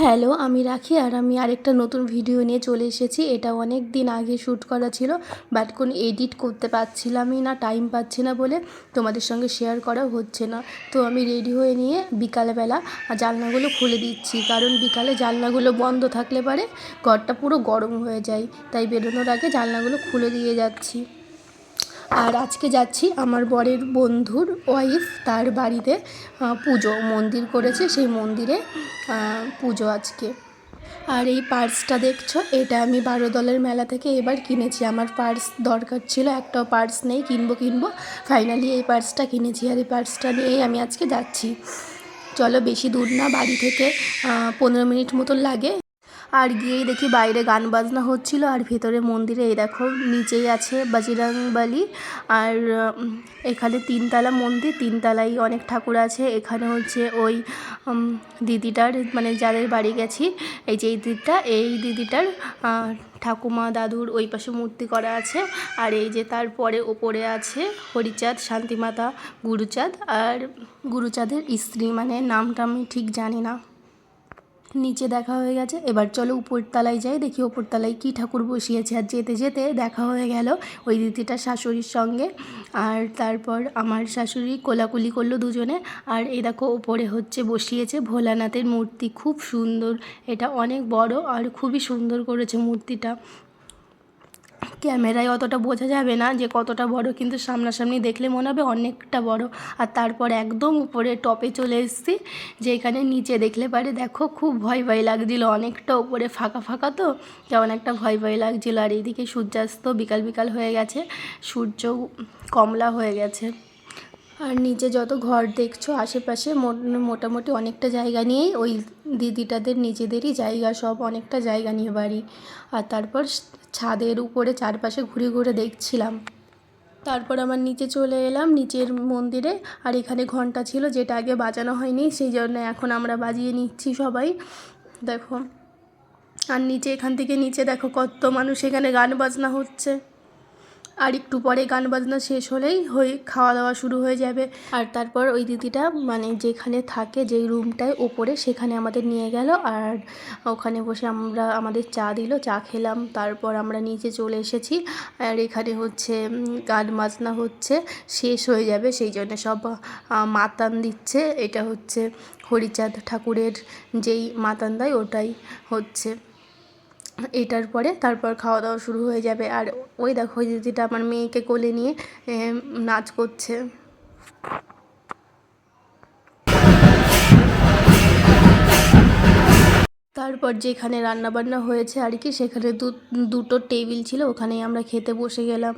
Hello, আমি রাখি আর আমি আরেকটা নতুন ভিডিও নিয়ে চলে এসেছি। এটা অনেক দিন আগে শ্যুট করা ছিল, বাট কোনো এডিট করতে পারছিলামই না, টাইম পাচ্ছি না বলে তোমাদের সঙ্গে শেয়ার করা হচ্ছে না। তো আমি রেডি হয়ে নিয়ে বিকালবেলা জানলাগুলো খুলে দিচ্ছি, কারণ বিকালে জানলাগুলো বন্ধ থাকলে পারে ঘরটা পুরো গরম হয়ে যায়, তাই বেরোনোর আগে জানলাগুলো খুলে দিয়ে যাচ্ছি। আর আজকে যাচ্ছি আমার বরের বন্ধুর ওয়াইফ তার বাড়িতে পুজো, মন্দির করেছে, সেই মন্দিরে পুজো আজকে। আর এই পার্সটা দেখছ, এটা আমি বারো দলের মেলা থেকে এবার কিনেছি। আমার পার্স দরকার ছিল, একটাও পার্স নেই, কিনবো কিনবো। ফাইনালি এই পার্সটা কিনেছি আর এই পার্সটা নিয়েই আমি আজকে যাচ্ছি। চলো বেশি দূর না, বাড়ি থেকে পনেরো মিনিট মতন লাগে। গিয়েই দেখি বাইরে গান বাজনা হচ্ছিল, আর ভেতরে মন্দিরে এই দেখো নিচেই আছে বাজিরাংবালি, আর এখানে তিনতলা মন্দির তিনতলায় অনেক ঠাকুর আছে, এখানে হচ্ছে ওই দিদিটার মানে যাদের বাড়ি গেছি, এই যে এই দিদিটা, এই দিদিটার ঠাকুমা দাদুর ওই পাশে মূর্তি করা আছে, আর এই যে তারপরে ওপরে আছে হরিচাঁদ, শান্তিমাতা, গুরুচাঁদ, আর গুরুচাঁদের স্ত্রী মানে নামটা আমি ঠিক জানি না। নিচে দেখা হয়ে গেছে। এবার চলো উপরতলায় যাই, দেখি উপরতলায় কি ঠাকুর বসিয়েছে। আর যেতে যেতে দেখা হয়ে গেল ওই দিদিটার শাশুড়ির সঙ্গে। আর তারপর আমার শাশুড়ি কোলাকুলি করল দুজনে। আর এই দেখো, ওপরে হচ্ছে বসিয়েছে ভোলানাথের মূর্তি। খুব সুন্দর। এটা অনেক বড় আর খুবই সুন্দর করেছে মূর্তিটা। ক্যামেরায় অতটা বোঝা যাবে না যে কতটা বড়, কিন্তু সামনাসামনি দেখলে মনে হবে অনেকটা বড়। আর তারপর একদম উপরে, টপে চলে এসেছি, যেখানে নিচে দেখলে পারে, দেখো খুব ভয় ভয় লাগছিল। অনেকটা উপরে ফাঁকা ফাঁকা তো, কেমন একটা ভয় ভয় লাগছিল। আর এইদিকে সূর্যাস্ত বিকাল বিকাল হয়ে গেছে, সূর্য কমলা হয়ে গেছে। আর নিচে যত ঘর দেখছ, আশেপাশে মোটামুটি অনেকটা জায়গা নিয়েই ওই দিদিটাদের, নিজেদেরই জায়গা, সব অনেকটা জায়গা নিয়ে বাড়ি। আর তারপর ছাদের উপরে চারপাশে ঘুরে ঘুরে দেখছিলাম। তারপর আমার নিচে চলে এলাম, নিচের মন্দিরে। আর এখানে ঘণ্টা ছিল, যেটা আগে বাজানো হয়নি, সেই জন্য এখন আমরা বাজিয়ে নিচ্ছি সবাই। দেখো। আর নিচে এখান থেকে নিচে দেখো, কত মানুষ এখানে গান বাজনা হচ্ছে। আর একটু পরে গান বাজনা শেষ হলেই হয়ে খাওয়া দাওয়া শুরু হয়ে যাবে। আর তারপর ওই দিদিটা মানে যেখানে থাকে, যেই রুমটায় ওপরে সেখানে আমাদের নিয়ে গেল। আর ওখানে বসে আমরা আমাদের চা দিল, চা খেলাম। তারপর আমরা নিচে চলে এসেছি। আর এখানে হচ্ছে গান বাজনা হচ্ছে, শেষ হয়ে যাবে। সেই জন্য সব মাতান দিচ্ছে। এটা হচ্ছে হরিচাঁদ ঠাকুরের যেই মাতান দেয় ওটাই হচ্ছে। এটার পরে তারপর খাওয়া দাওয়া শুরু হয়ে যাবে। আর ওই দেখো ওই দিদিটা আমার মেয়েকে কোলে নিয়ে নাচ করছে। তারপর যেখানে রান্নাবান্না হয়েছে আর কি, সেখানে দুটো টেবিল ছিল, ওখানেই আমরা খেতে বসে গেলাম।